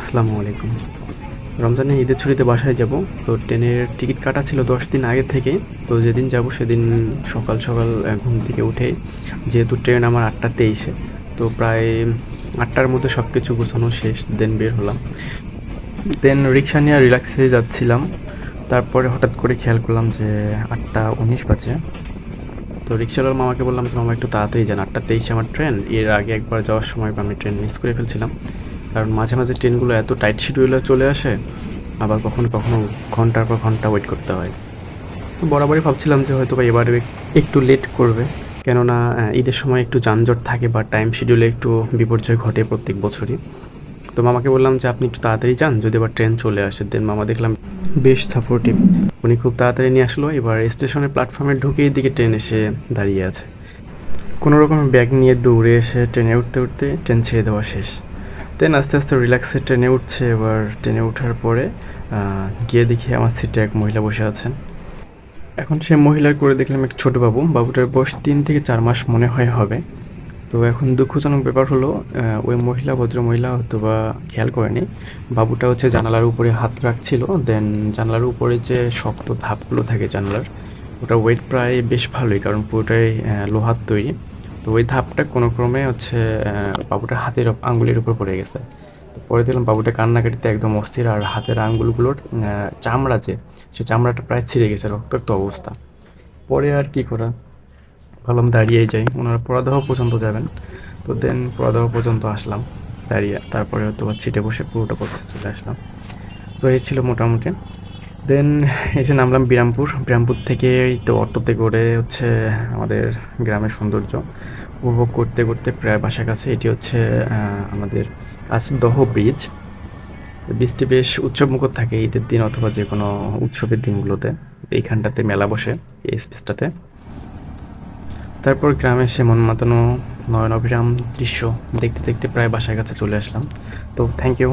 আসসালামু আলাইকুম। রমজানে ঈদের ছুটিতে বাসায় যাব। তো ট্রেনের টিকিট কাটা ছিল দশ দিন আগে থেকে। তো যেদিন যাব সেদিন সকাল সকাল ঘুম থেকে উঠে, যেহেতু ট্রেন আমার আটটা তেইশে, তো প্রায় আটটার মধ্যে সব কিছু গোছানো শেষ দেন বের হলাম। দেন রিক্সা নিয়ে রিল্যাক্সে যাচ্ছিলাম। তারপরে হঠাৎ করে খেয়াল করলাম যে আটটা উনিশ বাজে। তো রিক্সাওয়ালার মামাকে বললাম যে, মামা, একটু তাড়াতাড়ি যান। আটটা তেইশে আমার ট্রেন। এর আগে একবার যাওয়ার সময় আমি ট্রেন মিস করে ফেলছিলাম। কারণ মাঝে মাঝে ট্রেনগুলো এত টাইট শিডিউলে চলে আসে, আবার কখনো কখনো ঘণ্টার পর ঘণ্টা ওয়েট করতে হয়। তো বরাবরই ভাবছিলাম যে হয়তো বা এবারে একটু লেট করবে, কেননা ঈদের সময় একটু যানজট থাকে বা টাইম শিডিউলে একটু বিপর্যয় ঘটে প্রত্যেক বছরই। তো মামাকে বললাম যে, আপনি একটু তাড়াতাড়ি যান, যদি এবার ট্রেন চলে আসে। দেন মামা দেখলাম বেশ সাপোর্টিভ উনি খুব তাড়াতাড়ি নিয়ে আসলো, এবার স্টেশনের প্ল্যাটফর্মে ঢুকে দিকে ট্রেন এসে দাঁড়িয়ে আছে। কোনো রকম ব্যাগ নিয়ে দৌড়ে এসে ট্রেনে উঠতে উঠতে ট্রেন ছেড়ে দেওয়া শেষ। দেন আস্তে আস্তে রিল্যাক্সে ট্রেনে উঠছে এবার ট্রেনে ওঠার পরে গিয়ে দেখি আমার সিটে এক মহিলা বসে আছেন। এখন সে মহিলার করে দেখলাম এক ছোটো বাবু। বাবুটার বয়স তিন থেকে চার মাস মনে হয় হবে। তো এখন দুঃখজনক ব্যাপার হলো ওই মহিলা ভদ্র মহিলা হয়তো বা খেয়াল করেনি। বাবুটা হচ্ছে জানালার উপরে হাত রাখছিল। দেন জানালার উপরে যে শক্ত ধাপগুলো থাকে জানালার, ওটা ওয়েট প্রায় বেশ ভালোই, কারণ পুরোটাই লোহার তৈরি। তো ওই ধাপটা কোনো ক্রমে হচ্ছে বাবুটার হাতের আঙ্গুলের উপর পড়ে গেছে। তো পরে দেখলাম বাবুটা কান্নাকাটিতে একদম অস্থির আর হাতের আঙ্গুলগুলোর চামড়া যে, সে চামড়াটা প্রায় ছিঁড়ে গেছে রক্তাক্ত অবস্থা। পরে আর কি করা? ভাবলাম দাঁড়িয়ে যাই। ওনারা পরাদাহ পর্যন্ত যাবেন। তো দেন পরাদাহ পর্যন্ত আসলাম। দাঁড়িয়ে তারপরে হয়তো বা সিটে বসে পুরোটা পথে চলে আসলাম। তো এই ছিল মোটামুটি। দেন এসে নামলাম বিরামপুর। বিরামপুর থেকে তো অটোতে করে হচ্ছে আমাদের গ্রামের সৌন্দর্য উপভোগ করতে করতে প্রায় বাসা কাছে এটি হচ্ছে আমাদের কাছদহ ব্রিজ বৃষ্টি বেশ উৎসবমুখর থাকে ঈদের দিন অথবা যে কোনো উৎসবের দিনগুলোতে। এইখানটাতে মেলা বসে, এই স্পেসটাতে তারপর গ্রামে এসে মন মাতানো নয়ন অভিরাম দৃশ্য দেখতে দেখতে প্রায় বাসার কাছে চলে আসলাম। তো থ্যাংক ইউ